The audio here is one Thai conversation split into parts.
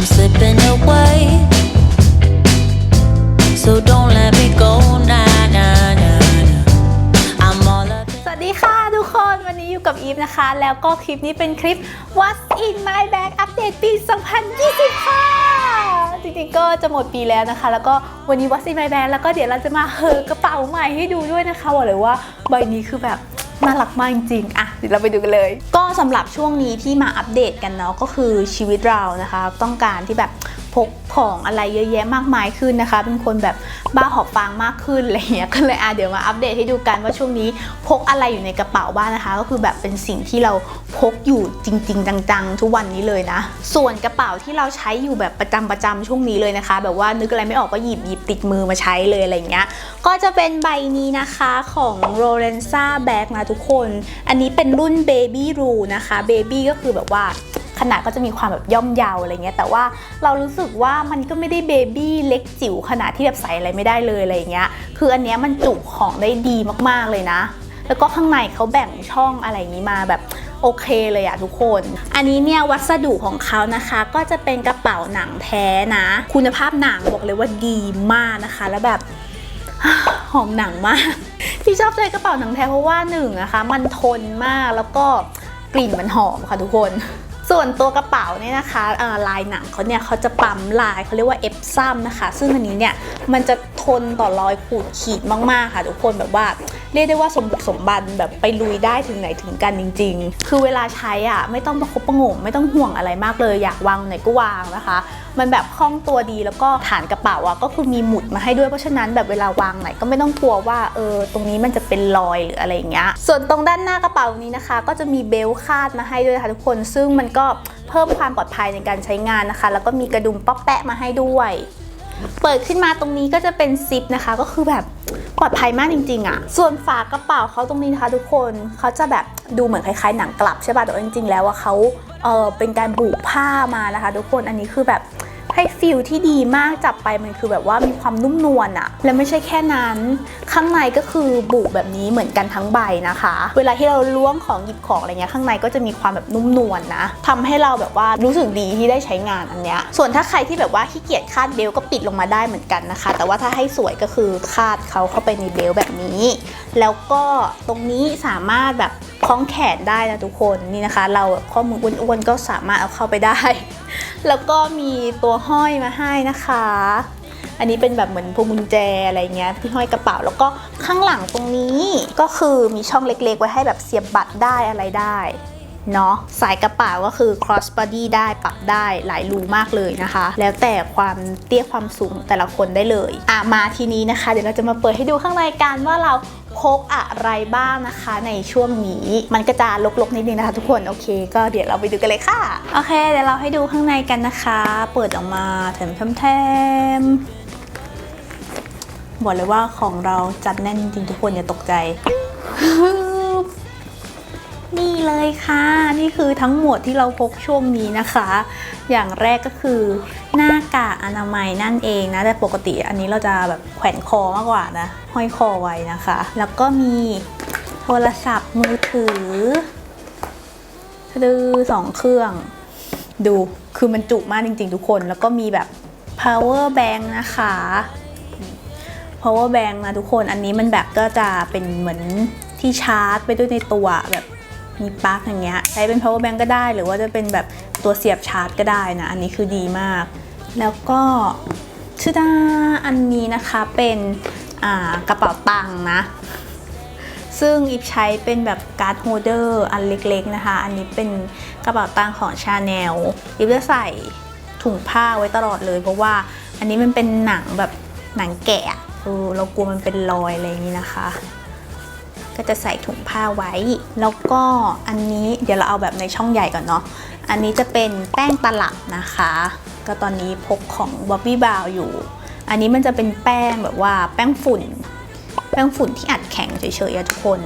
I'm slipping away. So don't let me go, nah, nah, nah, nah. I'm all up. สวัสดีค่ะทุกคนวันนี้อยู่กับอีฟนะคะ แล้วก็คลิปนี้เป็นคลิป What's in my bag อัปเดตปี 2020 ค่ะ จริงๆก็จะหมดปีแล้วนะคะ แล้วก็วันนี้ What's in my bag แล้วก็เดี๋ยวเราจะมาเหอกระเป๋าใหม่ให้ดูด้วยนะคะบอกเลยว่าใบนี้คือแบบ น่ารักมากจริงๆ อะเดี๋ยวเราไปดูกันเลย ก็สำหรับช่วงนี้ที่มาอัปเดตกันเนาะก็คือชีวิตเรานะคะ ต้องการที่แบบพกของอะไรเยอะแยะมากมายขึ้นนะคะ เป็นคนแบบบ้าหอบฟางมากขึ้นอะไรเงี้ยก็เลยอะเดี๋ยวมาอัปเดตให้ดูกันว่าช่วงนี้พกอะไรอยู่ในกระเป๋าบ้างนะคะ ก็คือแบบเป็นสิ่งที่เราพกอยู่จริง ๆ จังๆ ทุกวันนี้เลยนะ ส่วนกระเป๋าที่เราใช้อยู่แบบประจำประจำช่วงนี้เลยนะคะ แบบว่านึกอะไรไม่ออกก็หยิบหยิบติดมือมาใช้เลยอะไรเงี้ยก็จะเป็นใบนี้นะคะของ r o l e n z a Bag นะทุกคน อันนี้เป็นรุ่น Baby Rule นะคะ Baby ก็คือแบบว่าขนาดก็จะมีความแบบย่อมเยาวอะไรเงี้ยแต่ว่าเรารู้สึกว่ามันก็ไม่ได้เบบี้เล็กจิ๋วขนาดที่แบบใส่อะไรไม่ได้เลยอะไรเงี้ยคืออันเนี้ยมันจุของได้ดีมากๆเลยนะ แล้วก็ข้างในเขาแบ่งช่องอะไรอย่างนี้มาแบบโอเคเลยอะทุกคน อันนี้เนี่ยวัสดุของเขานะคะ ก็จะเป็นกระเป๋าหนังแท้นะ คุณภาพหนังบอกเลยว่าดีมากนะคะ แล้วแบบหอมหนังมาก ที่ชอบใช้กระเป๋าหนังแท้เพราะว่าหนึ่งนะคะมันทนมากแล้วก็กลิ่นมันหอมค่ะทุกคนส่วนตัวกระเป๋าเนี่ยนะคะลายหนังเขาเนี่ยเขาจะปั๊มลายเขาเรียกว่าเอฟซัมนะคะ ซึ่งอันนี้เนี่ยมันจะทนต่อรอยขูดขีดมากๆค่ะทุกคนแบบว่า เรียกได้ว่าสมบุกสมบันแบบไปลุยได้ถึงไหนถึงกันจริง ๆ คือเวลาใช้อะไม่ต้องประคบประงมไม่ต้องห่วงอะไรมากเลยอยากวางไหนก็วางนะคะ มันแบบคล่องตัวดีแล้วก็ฐานกระเป๋าอะก็คือมีหมุดมาให้ด้วยเพราะฉะนั้นแบบเวลาวางไหนก็ไม่ต้องกลัวว่าเออตรงนี้มันจะเป็นรอยหรืออะไรอย่างเงี้ยส่วนตรงด้านหน้ากระเป๋านี้นะคะ ก็จะมีเบลคาดมาให้ด้วยนะคะทุกคน ซึ่งมันก็เพิ่มความปลอดภัยในการใช้งานนะคะ แล้วก็มีกระดุมป๊อปแปะมาให้ด้วย เปิดขึ้นมาตรงนี้ก็จะเป็นซิปนะคะ ก็คือแบบปลอดภัยมากจริงๆอะ่ะ ส่วนฝากระเป๋าเขาตรงนี้นะคะ ทุกคนเขาจะแบบดูเหมือนคล้ายๆ หนังกลับใช่ป่ะแต่จริงๆแล้วว่าเขาเออเป็นการบุผ้ามานะคะ ทุกคนอันนี้คือแบบ ให้ฟิลที่ดีมากจับไปมันคือแบบว่ามีความนุ่มนวลอะและไม่ใช่แค่นั้น ข้างในก็คือบุแบบนี้เหมือนกันทั้งใบนะคะ เวลาที่เราล้วงของหยิบของอะไรเงี้ยข้างในก็จะมีความแบบนุ่มนวลนะทำให้เราแบบว่ารู้สึกดีที่ได้ใช้งานอันเนี้ยส่วนถ้าใครที่แบบว่าขี้เกียจคาดเบลก็ปิดลงมาได้เหมือนกันนะคะ แต่ว่าถ้าให้สวยก็คือคาดเขาเข้าไปในเบลแบบนี้ แล้วก็ตรงนี้สามารถแบบ คล้องแขนได้นะทุกคนนี่นะคะ เราข้อมืออ้วนๆก็สามารถเอาเข้าไปได้ แล้วก็มีตัวห้อยมาให้นะคะ อันนี้เป็นแบบเหมือนพวงกุญแจอะไรเงี้ยที่ห้อยกระเป๋า แล้วก็ข้างหลังตรงนี้ก็คือมีช่องเล็กๆ ไว้ให้แบบเสียบบัตรได้อะไรได้เนาะสายกระเป๋าก็คือ cross body ได้ปรับได้หลายรูมากเลยนะคะ แล้วแต่ความเตี้ยความสูงแต่ละคนได้เลย อะมาทีนี้นะคะ เดี๋ยวเราจะมาเปิดให้ดูข้างในกันว่าเรา พกอะไรบ้างนะคะในช่วงนี้ มันก็จะลกๆนิดนึงนะคะทุกคนโอเค ก็เดี๋ยวเราไปดูกันเลยค่ะ โอเค เดี๋ยวเราให้ดูข้างในกันนะคะ เปิดออกมาแถมแถมบอกเลยว่าของเราจัดแน่นจริงทุกคนอย่าตกใจ นี่เลยค่ะ นี่คือทั้งหมดที่เราพกช่วงนี้นะคะ อย่างแรกก็คือหน้ากากอนามัยนั่นเองนะ แต่ปกติอันนี้เราจะแบบแขวนคอมากกว่านะ ห้อยคอไว้นะคะ แล้วก็มีโทรศัพท์มือถือดือสองเครื่อง ดูคือมันจุมากจริงๆทุกคน แล้วก็มีแบบ power bank นะคะ power bank นะทุกคน อันนี้มันแบบก็จะเป็นเหมือนที่ชาร์จไปด้วยในตัวแบบ มีปลั๊กอย่างเงี้ยใช้เป็น power bank ก็ได้ หรือว่าจะเป็นแบบตัวเสียบชาร์จก็ได้นะ อันนี้คือดีมาก แล้วก็ชดาอันนี้นะคะเป็นกระเป๋าตังค์นะ ซึ่งอีฟใช้เป็นแบบการ์ดโฮเดอร์อันเล็กๆนะคะ อันนี้เป็นกระเป๋าตังค์ของชาแนลอีฟจะใส่ถุงผ้าไว้ตลอดเลย เพราะว่าอันนี้มันเป็นหนังแบบหนังแกะอะเออเรากลัวมันเป็นรอยอะไรอย่างนี้นะคะ ก็จะใส่ถุงผ้าไว้ แล้วก็อันนี้เดี๋ยวเราเอาแบบในช่องใหญ่ก่อนเนาะ อันนี้จะเป็นแป้งตลับนะคะ ก็ตอนนี้พกของ b o b b y b r o w n อยู่ อันนี้มันจะเป็นแป้งแบบว่าแป้งฝุ่น แป้งฝุ่นที่อัดแข็งเฉยๆอะทุกคน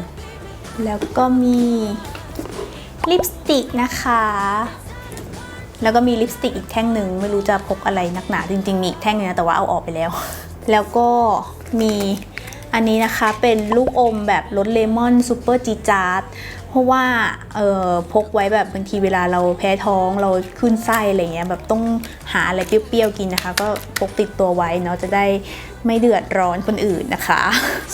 แล้วก็มีลิปสติกนะคะ แล้วก็มีลิปสติกอีกแท่งหนึ่งไม่รู้จะพกอะไรนักหนาจริงๆมีอีกแท่งนึงนะแต่ว่าเอาออกไปแล้ว แล้วก็มี อันนี้นะคะเป็นลูกอมแบบรสเลมอนซูเปอร์จีจาร์ดเพราะว่าเออพกไว้แบบบางทีเวลาเราแพ้ท้องเราขึ้นไส้อะไรเงี้ยแบบต้องหาอะไรเปรี้ยวๆกินนะคะ ก็พกติดตัวไว้เนาะจะได้ไม่เดือดร้อนคนอื่นนะคะ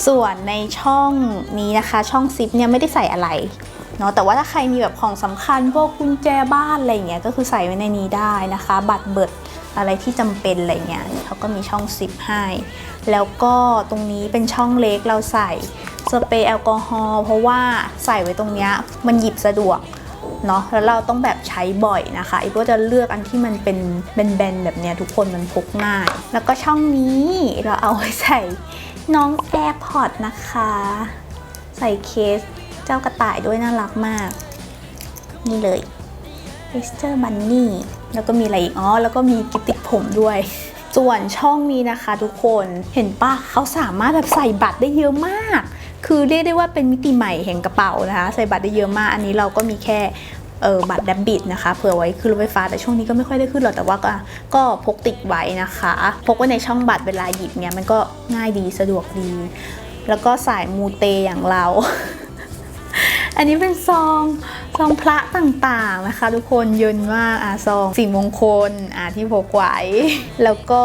ส่วนในช่องนี้นะคะ ช่องซิปเนี่ยไม่ได้ใส่อะไรเนาะแต่ว่าถ้าใครมีแบบของสำคัญพวกกุญแจบ้านอะไรเงี้ยก็คือใส่ไว้ในนี้ได้นะคะ บัตรเบิด อะไรที่จำเป็นอะไรเงี้ยเขาก็มีช่องซิปให้ แล้วก็ตรงนี้เป็นช่องเล็กเราใส่สเปรย์แอลกอฮอล์เพราะว่าใส่ไว้ตรงเนี้ยมันหยิบสะดวกเนาะแล้วเราต้องแบบใช้บ่อยนะคะอีกก็จะเลือกอันที่มันเป็นแบนๆแบบเนี้ยทุกคนมันพกง่าย แล้วก็ช่องนี้เราเอาไว้ใส่น้อง AirPods นะคะ ใส่เคสเจ้ากระต่ายด้วยน่ารักมาก นี่เลย e s t e r Bunny แล้วก็มีอะไรอีก อ๋อ แล้วก็มีกิบติดผมด้วย ส่วนช่องนี้นะคะทุกคนเห็นปะเขาสามารถแบบใส่บัตรได้เยอะมาก คือเรียกได้ว่าเป็นมิติใหม่แห่งกระเป๋านะคะ ใส่บัตรได้เยอะมาก อันนี้เราก็มีแค่เออบัตรดับบิดนะคะเผื่อไว้ขึ้นรถไฟฟ้าแต่ช่วงนี้ก็ไม่ค่อยได้ขึ้นหรอกแต่ว่าก็ก็พกติดไว้นะคะ พกไว้ในช่องบัตรเวลาหยิบเนี่ยมันก็ง่ายดีสะดวกดี แล้วก็สายมูเตอย่างเรา อันนี้เป็นซองซองพระต่างๆนะคะ ทุกคนยินมาอะซองสิ่งมงคลอะที่พกไว้ แล้วก็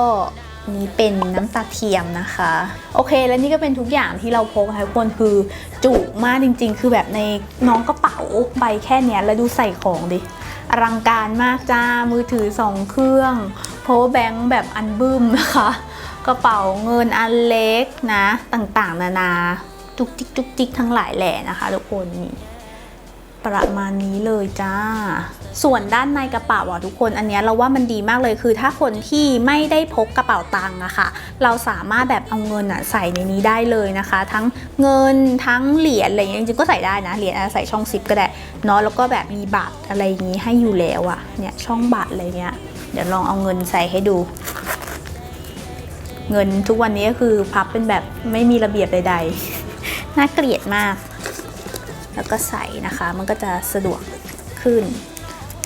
นี่เป็นน้ำตาเทียมนะคะ โอเค แล้วนี่ก็เป็นทุกอย่างที่เราพกนะคะทุกคนคือจุมากจริง ๆ คือแบบในน้องกระเป๋าใบแค่เนี้ยแล้วดูใส่ของดิอลังการมากจ้า มือถือ 2 เครื่อง power bank แบบอันบึ้มนะคะ กระเป๋าเงินอันเล็กนะ ต่างๆ นานา จุกจิกจุกจิกทั้งหลายแหล่นะคะทุกคนนี่ประมาณนี้เลยจ้า ส่วนด้านในกระเป๋าอะทุกคน อันเนี้ยเราว่ามันดีมากเลยคือ ถ้าคนที่ไม่ได้พกกระเป๋าตังค์อะค่ะ เราสามารถแบบเอาเงินอะใส่ในนี้ได้เลยนะคะ ทั้งเงินทั้งเหรียญอะไรอย่างเงี้ยจริงก็ใส่ได้นะเหรียญอะใส่ช่องซิปก็ได้เนาะแล้วก็แบบมีบัตรอะไรอย่างงี้ให้อยู่แล้วอะเนี่ยช่องบัตรอะไรเงี้ยเดี๋ยวลองเอาเงินใส่ให้ดู เงินทุกวันนี้ก็คือพับเป็นแบบไม่มีระเบียบใด ๆ น่าเกลียดมาก แล้วก็ใส่นะคะ มันก็จะสะดวกขึ้น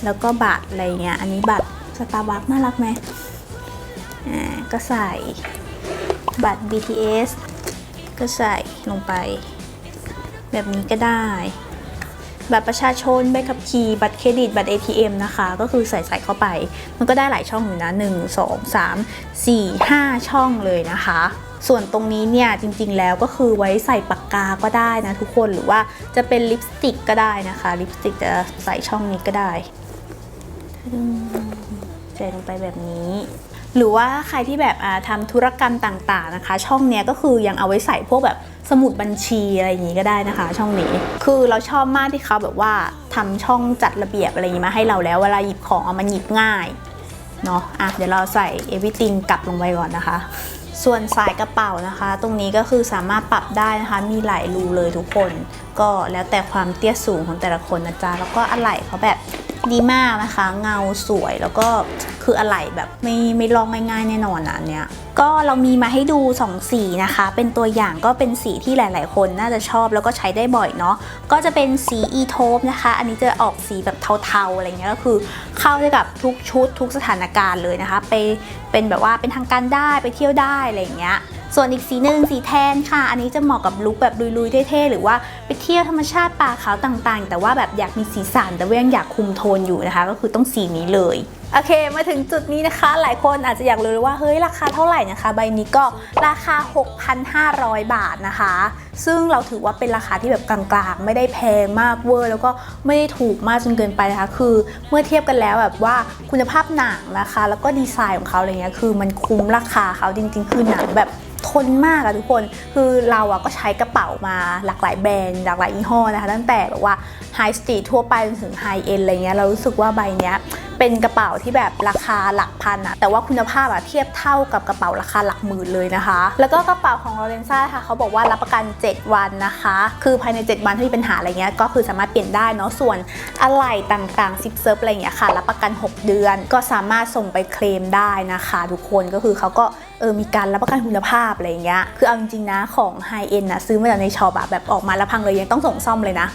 แล้วก็บัตรอะไรเงี้ย อันนี้บัตรสตาร์บัคน่ารักไหมอ่า ก็ใส่บัตร BTS ก็ใส่ลงไป แบบนี้ก็ได้ บัตรประชาชนใบขับขี่บัตรเครดิตบัตร ATM นะคะ ก็คือใส่ใส่เข้าไป มันก็ได้หลายช่องอยู่นะ 1 2 3 4 5 ช่องเลยนะคะ ส่วนตรงนี้เนี่ยจริงๆแล้วก็คือไว้ใส่ปากกาก็ได้นะทุกคนหรือว่าจะเป็นลิปสติกก็ได้นะคะลิปสติกจะใส่ช่องนี้ก็ได้ใส่ลงไปแบบนี้หรือว่าใครที่แบบอ่าทำธุรกรรมต่างๆนะคะ ช่องเนี้ยก็คือยังเอาไว้ใส่พวกแบบสมุดบัญชีอะไรอย่างนี้ก็ได้นะคะ ช่องนี้ คือเราชอบมากที่เขาแบบว่าทำช่องจัดระเบียบอะไรอย่างนี้มาให้เราแล้วเวลาหยิบของเอามันหยิบง่ายเนาะอะเดี๋ยวเราใส่ everything กลับลงไปก่อนนะคะ ส่วนสายกระเป๋านะคะ ตรงนี้ก็คือสามารถปรับได้นะคะ มีหลายรูเลยทุกคน ก็แล้วแต่ความเตี้ยสูงของแต่ละคนนะจ๊ะแล้วก็อะไหล่เขาแบบ ดีมากนะคะ เงาสวยแล้วก็คืออะไหล่แบบไม่ไม่ลอกง่ายๆแน่นอนนะอันเนี้ยก็เรามีมาให้ดู 2 สีนะคะ เป็นตัวอย่างก็เป็นสีที่หลาย ๆ คนน่าจะชอบแล้วก็ใช้ได้บ่อยเนาะก็จะเป็นสีอีโทปนะคะ อันนี้จะออกสีแบบเทา ๆ อะไรเงี้ยก็คือเข้าได้กับทุกชุดทุกสถานการณ์เลยนะคะ ไปเป็นแบบว่าเป็นทางการได้ไปเที่ยวได้อะไรเงี้ยส่วนอีกสีหนึ่งสีแทนค่ะ อันนี้จะเหมาะกับลุคแบบลุยๆเท่ๆหรือว่า ไปเที่ยวธรรมชาติป่าเขาต่างๆ แต่ว่าแบบอยากมีสีสันแต่ว่ายังอยากคุมโทนอยู่นะคะ ก็คือต้องสีนี้เลยโอเค มาถึงจุดนี้นะคะ หลายคนอาจจะอยากรู้ว่า เฮ้ย ราคาเท่าไหร่นะคะ ใบนี้ก็ราคา 6,500 บาทนะคะ ซึ่งเราถือว่าเป็นราคาที่แบบกลางๆ ไม่ได้แพงมากเวอร์ แล้วก็ไม่ได้ถูกมากจนเกินไปนะคะ คือเมื่อเทียบกันแล้วแบบว่าคุณภาพหนังนะคะ แล้วก็ดีไซน์ของเขาอะไรเงี้ย คือมันคุ้มราคาเขาจริง ๆ คือหนังแบบทนมากอะทุกคน คือเราอะก็ใช้กระเป๋ามาหลากหลายแบรนด์หลากหลายยี่ห้อนะคะ ตั้งแต่แบบว่าไฮสตรีททั่วไปจนถึงไฮเอ็นอะไรเงี้ยเรารู้สึกว่าใบเนี้ยเป็นกระเป๋าที่แบบราคาหลักพันอะแต่ว่าคุณภาพอะเทียบเท่ากับกระเป๋าราคาหลักหมื่นเลยนะคะ แล้วก็กระเป๋าของลอเรนซ่าค่ะเขาบอกว่ารับประกัน 7 วันนะคะ คือภายใน 7 วันถ้ามีปัญหาอะไรเงี้ยก็คือสามารถเปลี่ยนได้เนาะส่วนอะไหล่ต่างๆซิปเซิร์ฟอะไรเงี้ยค่ะรับประกัน 6 เดือนก็สามารถส่งไปเคลมได้นะคะ ทุกคนก็คือเขาก็ เออมีการรับประกันคุณภาพอะไรอย่างเงี้ยคือเอาจริงๆนะของไฮเอ็นนะซื้อมาจากในช็อปอะแบบออกมาแล้วพังเลยยังต้องส่งซ่อมเลยนะ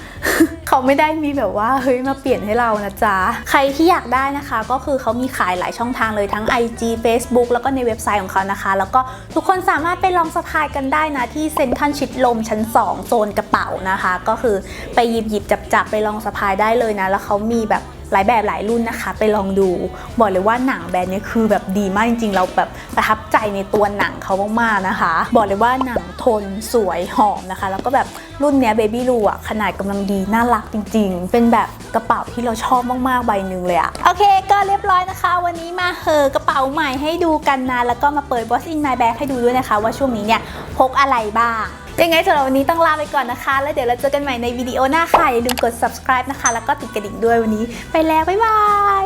เขาไม่ได้มีแบบว่าเฮ้ยมาเปลี่ยนให้เรานะจ๊ะ ใครที่อยากได้นะคะ ก็คือเขามีขายหลายช่องทางเลยทั้ง IG Facebook แล้วก็ในเว็บไซต์ของเขานะคะ แล้วก็ทุกคนสามารถไปลองสะพายกันได้นะที่เซ็นทรัลชิดลมชั้น 2 โซนกระเป๋านะคะ ก็คือไปหยิบหยิบจับจับไปลองสะพายได้เลยนะ แล้วเขามีแบบ หลายแบบหลายรุ่นนะคะ ไปลองดูบอกเลยว่าหนังแบรนด์นี้คือแบบดีมากจริงๆ เราแบบประทับใจในตัวหนังเขามากๆนะคะ บอกเลยว่าหนังทนสวยหอมนะคะ แล้วก็แบบรุ่นเนี้ยเบบี้ลูอะขนาดกำลังดีน่ารักจริง ๆ เป็นแบบกระเป๋าที่เราชอบมากๆใบหนึ่งเลยอะโอเค ก็เรียบร้อยนะคะ วันนี้มาเหอะกระเป๋าใหม่ให้ดูกันนะแล้วก็มาเปิด What's in my bag ให้ดูด้วยนะคะ ว่าช่วงนี้เนี่ยพกอะไรบ้าง ยังไงสำหรับวันนี้ต้องลาไปก่อนนะคะ แล้วเดี๋ยวเราเจอกันใหม่ในวิดีโอหน้าค่ะ อย่าลืมกด subscribe นะคะ แล้วก็ติดกระดิ่งด้วยวันนี้ ไปแล้ว บ๊ายบาย